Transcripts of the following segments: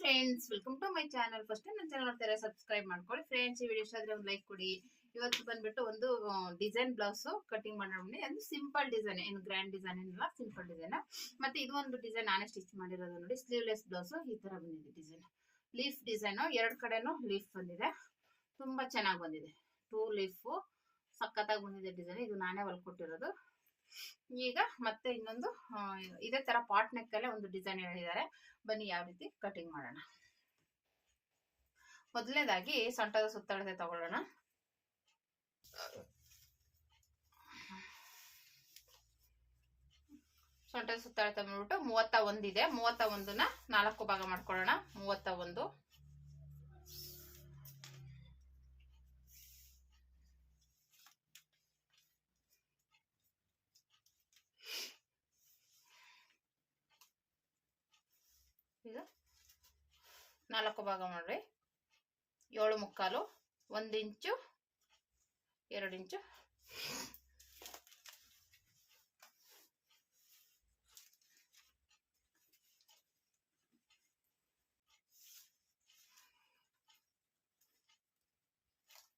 Friends welcome to my channel first ನನ್ನ channel ನೋಡ್ತಾರೆ subscribe ಮಾಡ್ಕೊಳ್ಳಿ. ಫ್ರೆಂಡ್ಸ್ ಈ ವಿಡಿಯೋ ಇಷ್ಟ ಆದ್ರೆ ಒಂದು ಲೈಕ್ ಕೊಡಿ. ಇವತ್ತು ಬಂದ್ಬಿಟ್ಟು ಒಂದು ಡಿಸೈನ್ ಬ್ಲೌಸ್ ಕಟಿಂಗ್ ಮಾಡೋಣ ಅದು ಸಿಂಪಲ್ ಡಿಸೈನ್ ಏನು ಗ್ರ್ಯಾಂಡ್ ಡಿಸೈನ್ ಏನಿಲ್ಲ ಸಿಂಪಲ್ ಡಿಸೈನ್ ಮತ್ತೆ ಇದು ಒಂದು ಡಿಸೈನ್ ನಾನೇ ಸ್ಟಿಚ್ ಮಾಡಿರೋದು ನೋಡಿ. ಸ್ಲೀವ್ಲೆಸ್ ಬ್ಲೌಸ್ ಈ ತರ ಬಂದಿದೆ ಡಿಸೈನ್ ಲೀಫ್ ಡಿಸೈನ್ ಎರಡು ಕಡೆನೂ ಲೀಫ್ ಬಂದಿದೆ. ತುಂಬಾ ಚೆನ್ನಾಗಿ ಬಂದಿದೆ. ಟೂ ಲೀಫ್ ಸಖತ್ತಾಗಿ ಬಂದಿದೆ ಡಿಸೈನ್ ಇದು ನಾನೇ ಹೊಲ್ಕೊಟ್ಟಿರೋದು. ಈಗ ಮತ್ತೆ ಇನ್ನೊಂದು ಇದೇ ತರ ಪಾಟ್ ನೆಕ್ ಅಲ್ಲೇ ಒಂದು ಡಿಸೈನ್ ಹೇಳಿದ್ದಾರೆ. ಬನ್ನಿ ಯಾವ ರೀತಿ ಕಟಿಂಗ್ ಮಾಡೋಣ. ಮೊದಲನೇದಾಗಿ ಸೊಂಟದ ಸುತ್ತಳತೆ ತಗೊಳ್ಳೋಣ. ಸೊಂಟದ ಸುತ್ತಳತೆ ಬಂದ್ಬಿಟ್ಟು ಮೂವತ್ತ ಒಂದಿದೆ. ಮೂವತ್ತ ಒಂದನ್ನ ನಾಲ್ಕು ಭಾಗ ಮಾಡ್ಕೊಳ್ಳೋಣ. ಮೂವತ್ತ ಒಂದು. ಇದು ನಾಲ್ಕು ಭಾಗ ಮಾಡಿರಿ. ಏಳು ಮುಕ್ಕಾಲು ಒಂದು ಇಂಚು ಎರಡು ಇಂಚು.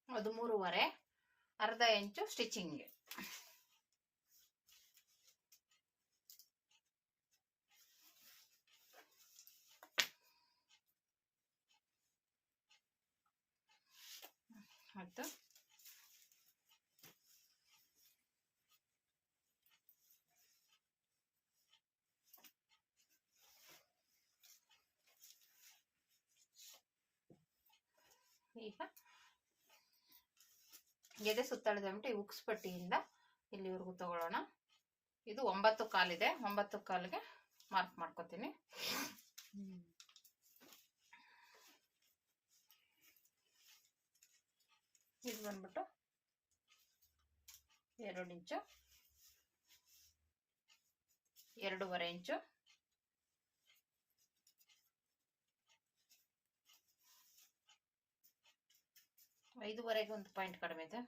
ಹದಿಮೂರುವರೆ ಅರ್ಧ ಇಂಚು ಸ್ಟಿಚಿಂಗ್ಗೆ ಆಯ್ತು ಈಗ ಎದೆ ಸುತ್ತಳದ ಉಕ್ಸ್ ಪಟ್ಟಿಯಿಂದ ಇಲ್ಲಿವರೆಗೂ ತಗೊಳ್ಳೋಣ. ಇದು ಒಂಬತ್ತು ಕಾಲಿದೆ. ಒಂಬತ್ತು ಕಾಲಿಗೆ ಮಾರ್ಕ್ ಮಾಡ್ಕೊತೀನಿ. ಇದು ಬಂದ್ಬಿಟ್ಟು ಎರಡು ಇಂಚು ಎರಡೂವರೆ ಇಂಚು ಐದೂವರೆಗೆ ಒಂದು ಪಾಯಿಂಟ್ ಕಡಿಮೆ ಇದೆ.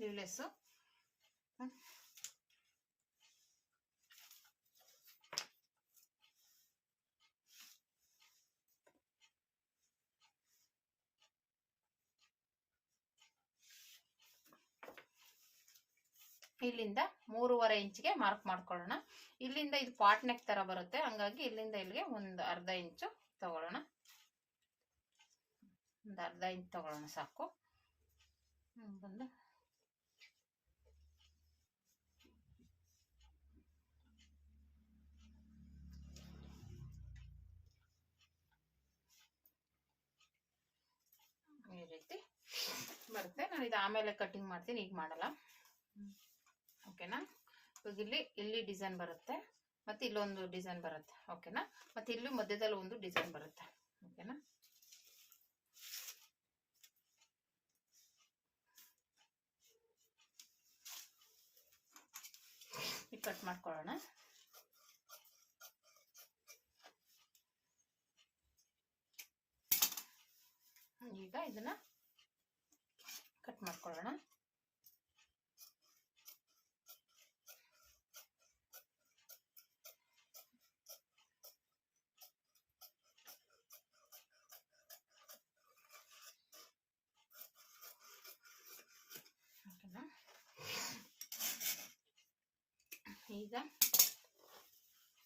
ಸ್ಲೀವ್ಲೆಸ್ಸು ಇಲ್ಲಿಂದ ಮೂರುವರೆ ಇಂಚಿಗೆ ಮಾರ್ಕ್ ಮಾಡ್ಕೊಳ್ಳೋಣ. ಇಲ್ಲಿಂದ ಇದು ಪಾಟ್ ನೆಕ್ ತರ ಬರುತ್ತೆ. ಹಂಗಾಗಿ ಇಲ್ಲಿಂದ ಇಲ್ಲಿಗೆ ಒಂದು ಅರ್ಧ ಇಂಚು ತಗೊಳ್ಳೋಣ. ಒಂದು ಅರ್ಧ ಇಂಚ್ ತಗೊಳ್ಳೋಣ ಸಾಕು. ಬಂದು. ಈ ರೀತಿ ಬರುತ್ತೆ. ನಾನು ಇದು ಆಮೇಲೆ ಕಟಿಂಗ್ ಮಾಡ್ತೀನಿ. ಈಗ ಮಾಡಲ್ಲ. ಓಕೆನಾ ಇವಾಗ ಇಲ್ಲಿ ಇಲ್ಲಿ ಡಿಸೈನ್ ಬರುತ್ತೆ. ಮತ್ತೆ ಇಲ್ಲೊಂದು ಡಿಸೈನ್ ಬರುತ್ತೆ. ಓಕೆನಾ ಮತ್ತೆ ಇಲ್ಲಿ ಮಧ್ಯದಲ್ಲಿ ಒಂದು ಡಿಸೈನ್ ಬರುತ್ತೆ. ಓಕೆನಾ ಕಟ್ ಮಾಡ್ಕೊಳ್ಳೋಣ ಈಗ ಇದನ್ನ ಕಟ್ ಮಾಡ್ಕೊಳ್ಳೋಣ. ಈಗ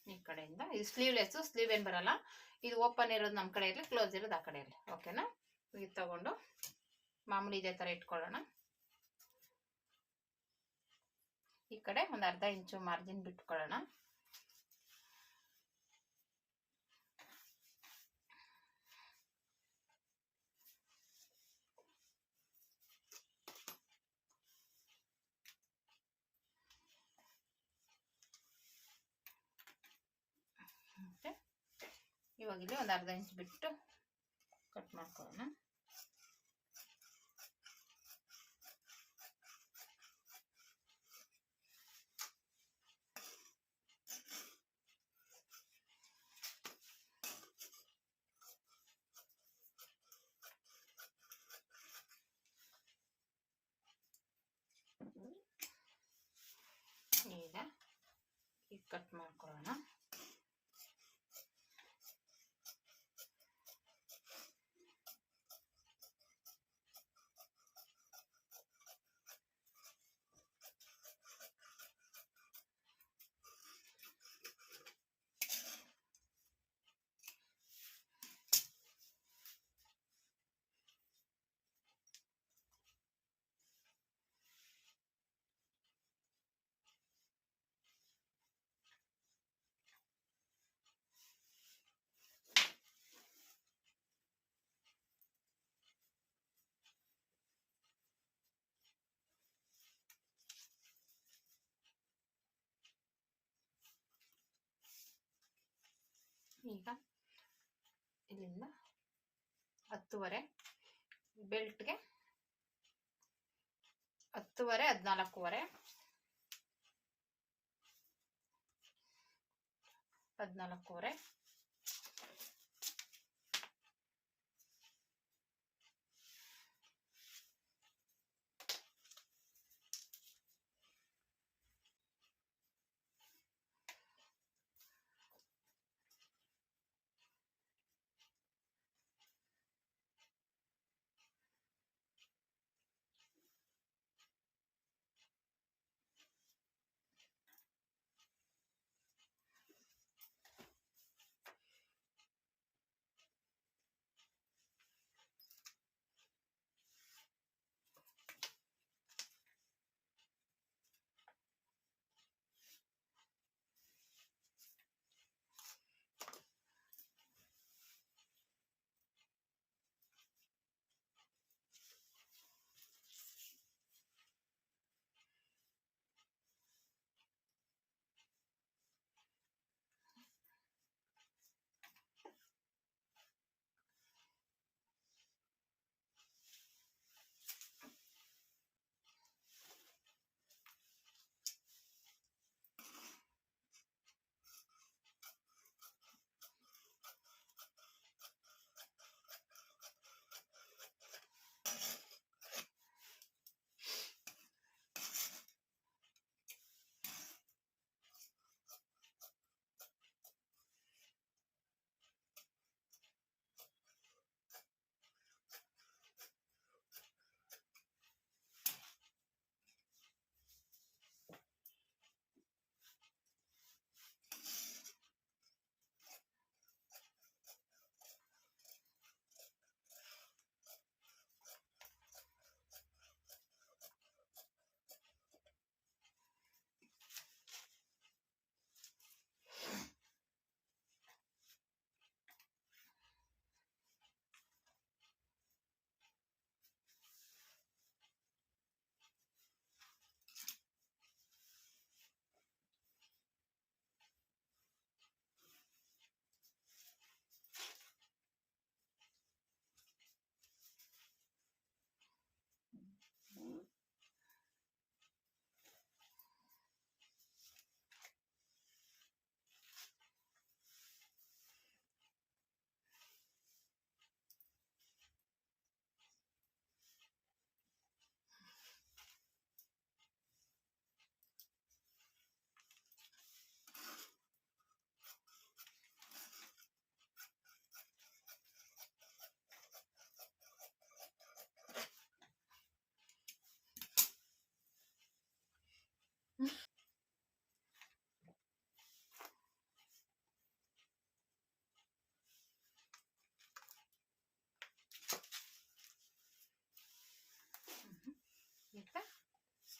ಈ ಕಡೆಯಿಂದ, ಇದು ಸ್ಲೀವ್ಲೆಸ್ ಸ್ಲೀವ್ ಏನು ಬರಲ್ಲ. ಇದು ಓಪನ್ ಇರೋದು ನಮ್ಮ ಕಡೆ ಇರಲಿ ಕ್ಲೋಸ್ ಇರೋದು ಆ ಕಡೆ ಇರಲಿ ಓಕೆನಾ ಇದು ತಗೊಂಡು ಮಾಮೂಲಿ ಇದೇ ಥರ ಇಟ್ಕೊಳ್ಳೋಣ. ಈ ಕಡೆ ಒಂದು ಅರ್ಧ ಇಂಚು ಮಾರ್ಜಿನ್ ಬಿಟ್ಕೊಳ್ಳೋಣ. ಇವಾಗ ಇಲ್ಲಿ ಒಂದು ಅರ್ಧ ಇಂಚು ಬಿಟ್ಟು ಕಟ್ ಮಾಡ್ಕೊಳ್ಳೋಣ ಈಗ ಈಗ ಕಟ್ ಮಾಡ್ಕೊಳ್ಳೋಣ ಈಗ ಇಲ್ಲಿಂದ ಹತ್ತುವರೆ ಬೆಲ್ಟ್ಗೆ ಹತ್ತುವರೆ ಹದಿನಾಲ್ಕೂವರೆ ಹದಿನಾಲ್ಕೂವರೆ.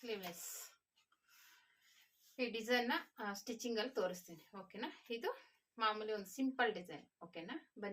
ಸ್ಲೀವ್ಲೆಸ್ ಈ ಡಿಸೈನ್ನ ಸ್ಟಿಚಿಂಗ್ ಅಲ್ಲಿ ತೋರಿಸ್ತೀನಿ. ಓಕೆನಾ ಇದು ಮಾಮೂಲಿ ಒಂದು ಸಿಂಪಲ್ ಡಿಸೈನ್ ಓಕೆನಾ ಬನ್ನಿ.